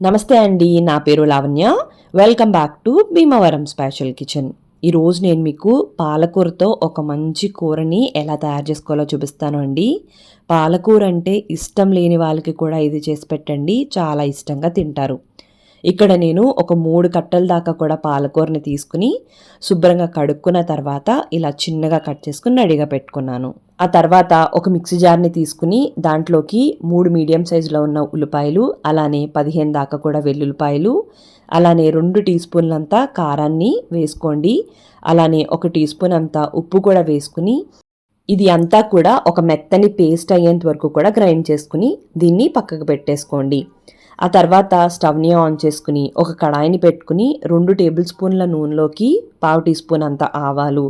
నమస్తే అండి నా పేరు Lavanya. Welcome back to Bhimavaram special kitchen ఈరోజు నేను మీకు పాలకూరతో ఒక మంచి కూరని ఎలా తయారు చేసుకోవాలో చూపిస్తాను అండి. పాలకూర అంటే ఇష్టం లేని వాళ్ళకి కూడా ఇది చేసి పెట్టండి చాలా ఇష్టంగా తింటారు. ఇక్కడ నేను ఒక మూడు కట్టల దాకా కూడా పాలకూరని తీసుకుని శుభ్రంగా కడుక్కున్న తర్వాత ఇలా చిన్నగా కట్ చేసుకుని రెడీగా పెట్టుకున్నాను. ఆ తర్వాత ఒక మిక్సీ జార్ని తీసుకుని దాంట్లోకి మూడు మీడియం సైజులో ఉన్న ఉల్లిపాయలు అలానే పదిహేను దాకా కూడా వెల్లుల్లిపాయలు అలానే రెండు టీ స్పూన్లంతా కారాన్ని వేసుకోండి. అలానే ఒక టీ స్పూన్ అంతా ఉప్పు కూడా వేసుకుని ఇది అంతా కూడా ఒక మెత్తని పేస్ట్ అయ్యేంత వరకు కూడా గ్రైండ్ చేసుకుని దీన్ని పక్కకు పెట్టేసుకోండి. ఆ తర్వాత స్టవ్ని ఆన్ చేసుకుని ఒక కడాయిని పెట్టుకుని రెండు టేబుల్ స్పూన్ల నూనెలోకి పావు టీ స్పూన్ అంత ఆవాలు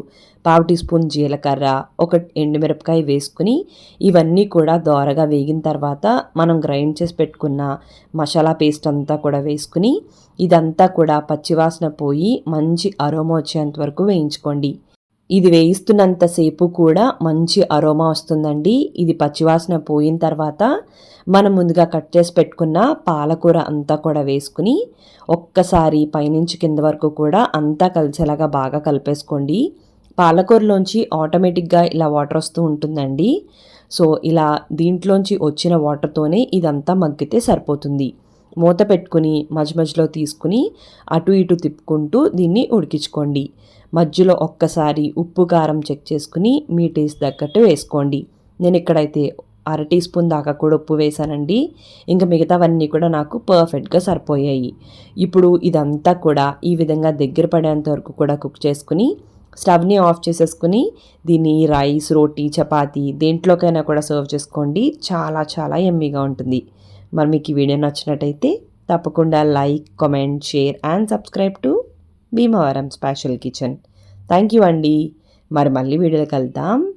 పావు టీ స్పూన్ జీలకర్ర ఒక ఎండుమిరపకాయ వేసుకుని ఇవన్నీ కూడా దోరగా వేగిన తర్వాత మనం గ్రైండ్ చేసి పెట్టుకున్న మసాలా పేస్ట్ అంతా కూడా వేసుకుని ఇదంతా కూడా పచ్చివాసన పోయి మంచి అరోమా వచ్చేంత వరకు వేయించుకోండి. ఇది వేయిస్తున్నంతసేపు కూడా మంచి అరోమా వస్తుందండి. ఇది పచ్చివాసన పోయిన తర్వాత మనం ముందుగా కట్ చేసి పెట్టుకున్న పాలకూర అంతా కూడా వేసుకుని ఒక్కసారి పైనుంచి కింద వరకు కూడా అంతా కలిసేలాగా బాగా కలిపేసుకోండి. పాలకూరలోంచి ఆటోమేటిక్గా ఇలా వాటర్ వస్తూ ఉంటుందండి. సో ఇలా దీంట్లోంచి వచ్చిన వాటర్తోనే ఇదంతా మగ్గితే సరిపోతుంది. మూత పెట్టుకుని మధ్య మధ్యలో తీసుకుని అటు ఇటు తిప్పుకుంటూ దీన్ని ఉడికించుకోండి. మధ్యలో ఒక్కసారి ఉప్పు కారం చెక్ చేసుకుని మీ టేస్ట్ తగ్గట్టు వేసుకోండి. నేను ఇక్కడైతే అర టీ స్పూన్ దాకా కూడా ఉప్పు వేసానండి. ఇంకా మిగతావన్నీ కూడా నాకు పర్ఫెక్ట్గా సరిపోయాయి. ఇప్పుడు ఇదంతా కూడా ఈ విధంగా దగ్గర పడేంత వరకు కూడా కుక్ చేసుకుని స్టవ్ని ఆఫ్ చేసేసుకుని దీన్ని రైస్ రోటీ చపాతి దేంట్లోకైనా కూడా సర్వ్ చేసుకోండి. చాలా చాలా ఎమ్మీగా ఉంటుంది. మరి మీకు ఈ వీడియో నచ్చినట్టయితే తప్పకుండా like comment share and subscribe to Bhimavaram special kitchen. Thank you అండి. మరి మళ్ళీ వీడియోలో వెళ్దాం